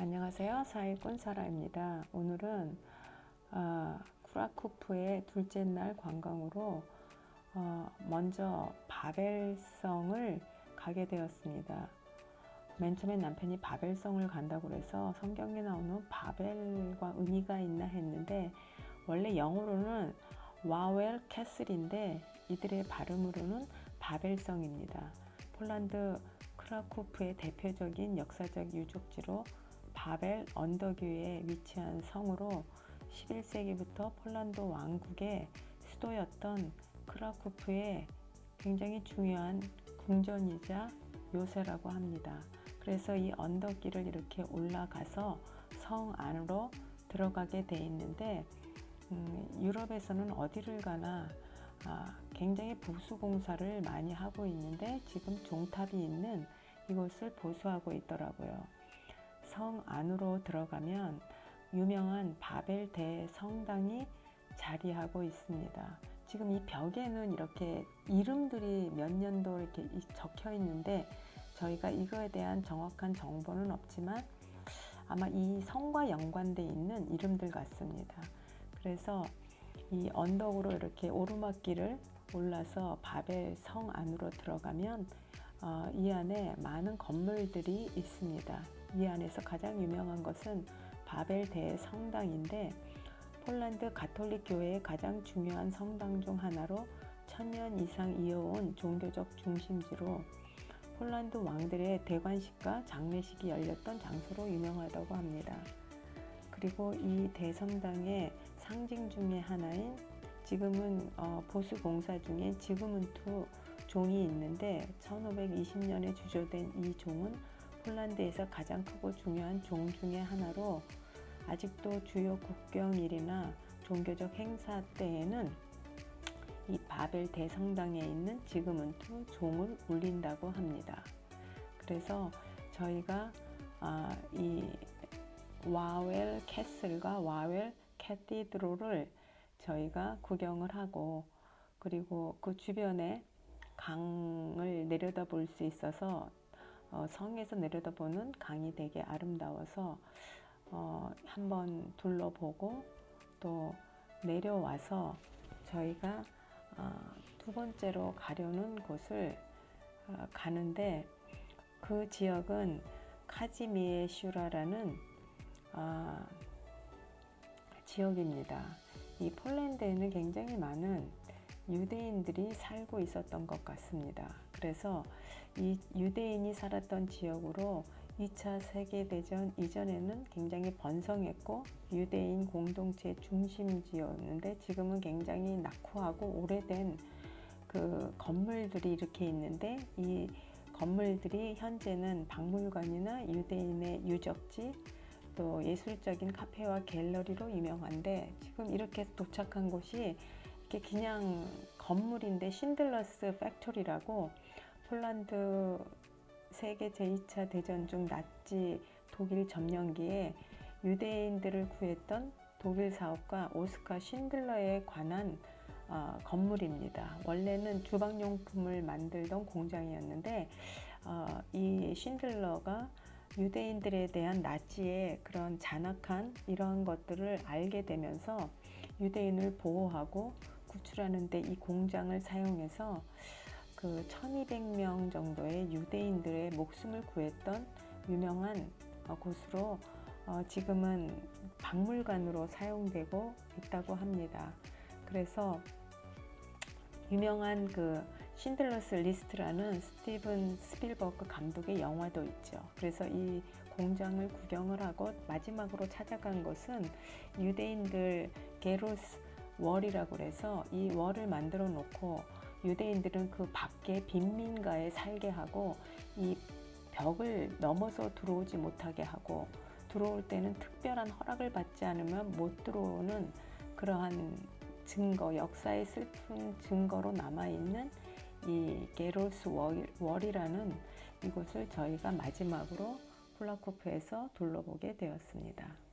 안녕하세요. 사일꾼 사라입니다. 오늘은 어, 쿠라코프의 둘째 날 관광으로 어, 먼저 바벨성을 가게 되었습니다. 맨 처음에 남편이 바벨성을 간다고 그래서 성경에 나오는 바벨과 의미가 있나 했는데 원래 영어로는 와웰 캐슬인데 이들의 발음으로는 바벨성입니다. 폴란드 크라코프의 대표적인 역사적 유적지로 바벨 언덕 위에 위치한 성으로 11세기부터 폴란드 왕국의 수도였던 크라쿠프의 굉장히 중요한 궁전이자 요새라고 합니다. 그래서 이 언덕길을 이렇게 올라가서 성 안으로 들어가게 돼 있는데 음, 유럽에서는 어디를 가나 아, 굉장히 보수 공사를 많이 하고 있는데 지금 종탑이 있는 이곳을 보수하고 있더라고요. 성 안으로 들어가면 유명한 바벨 대성당이 자리하고 있습니다. 지금 이 벽에는 이렇게 이름들이 몇 년도 이렇게 적혀 있는데 저희가 이거에 대한 정확한 정보는 없지만 아마 이 성과 연관돼 있는 이름들 같습니다. 그래서 이 언덕으로 이렇게 오르막길을 올라서 바벨 성 안으로 들어가면 어, 이 안에 많은 건물들이 있습니다. 이 안에서 가장 유명한 것은 바벨 대성당인데 폴란드 가톨릭 교회의 가장 중요한 성당 중 하나로 천년 이상 이어온 종교적 중심지로 폴란드 왕들의 대관식과 장례식이 열렸던 장소로 유명하다고 합니다. 그리고 이 대성당의 상징 중의 하나인 지금은 어, 보수 공사 중에 지금은 투 종이 있는데 1520년에 주조된 이 종은 폴란드에서 가장 크고 중요한 종 중의 하나로 아직도 주요 국경일이나 종교적 행사 때에는 이 바벨 대성당에 있는 지금은 투 종을 울린다고 합니다. 그래서 저희가 아, 이 와웰 캐슬과 와웰 캐티드로를 저희가 구경을 하고 그리고 그 주변에 강을 내려다볼 수 있어서 어, 성에서 내려다보는 강이 되게 아름다워서 어, 한번 둘러보고 또 내려와서 저희가 어, 두 번째로 가려는 곳을 어, 가는데 그 지역은 카지미에 슈라라는 어, 지역입니다. 이 폴란드에는 굉장히 많은 유대인들이 살고 있었던 것 같습니다. 그래서 이 유대인이 살았던 지역으로 2차 세계대전 이전에는 굉장히 번성했고 유대인 공동체 중심지였는데 지금은 굉장히 낙후하고 오래된 그 건물들이 이렇게 있는데 이 건물들이 현재는 박물관이나 유대인의 유적지 또 예술적인 카페와 갤러리로 유명한데 지금 이렇게 도착한 곳이 이게 그냥 건물인데 신들러스 팩토리라고 폴란드 세계 제2차 대전 중 나치 독일 점령기에 유대인들을 구했던 독일 사업가 오스카 신들러에 관한 어, 건물입니다. 원래는 주방용품을 만들던 공장이었는데 어, 이 신들러가 유대인들에 대한 나치의 그런 잔악한 이러한 것들을 알게 되면서 유대인을 보호하고 구출하는데 이 공장을 사용해서 그 1200명 정도의 유대인들의 목숨을 구했던 유명한 어, 곳으로 어, 지금은 박물관으로 사용되고 있다고 합니다. 그래서 유명한 그 신들러스 리스트라는 스티븐 스필버그 감독의 영화도 있죠. 그래서 이 공장을 구경을 하고 마지막으로 찾아간 것은 유대인들 게로스 월이라고 그래서 이 월을 만들어 놓고 유대인들은 그 밖에 빈민가에 살게 하고 이 벽을 넘어서 들어오지 못하게 하고 들어올 때는 특별한 허락을 받지 않으면 못 들어오는 그러한 증거, 역사의 슬픈 증거로 남아있는 이 게로스 월이라는 이곳을 저희가 마지막으로 폴라코프에서 둘러보게 되었습니다.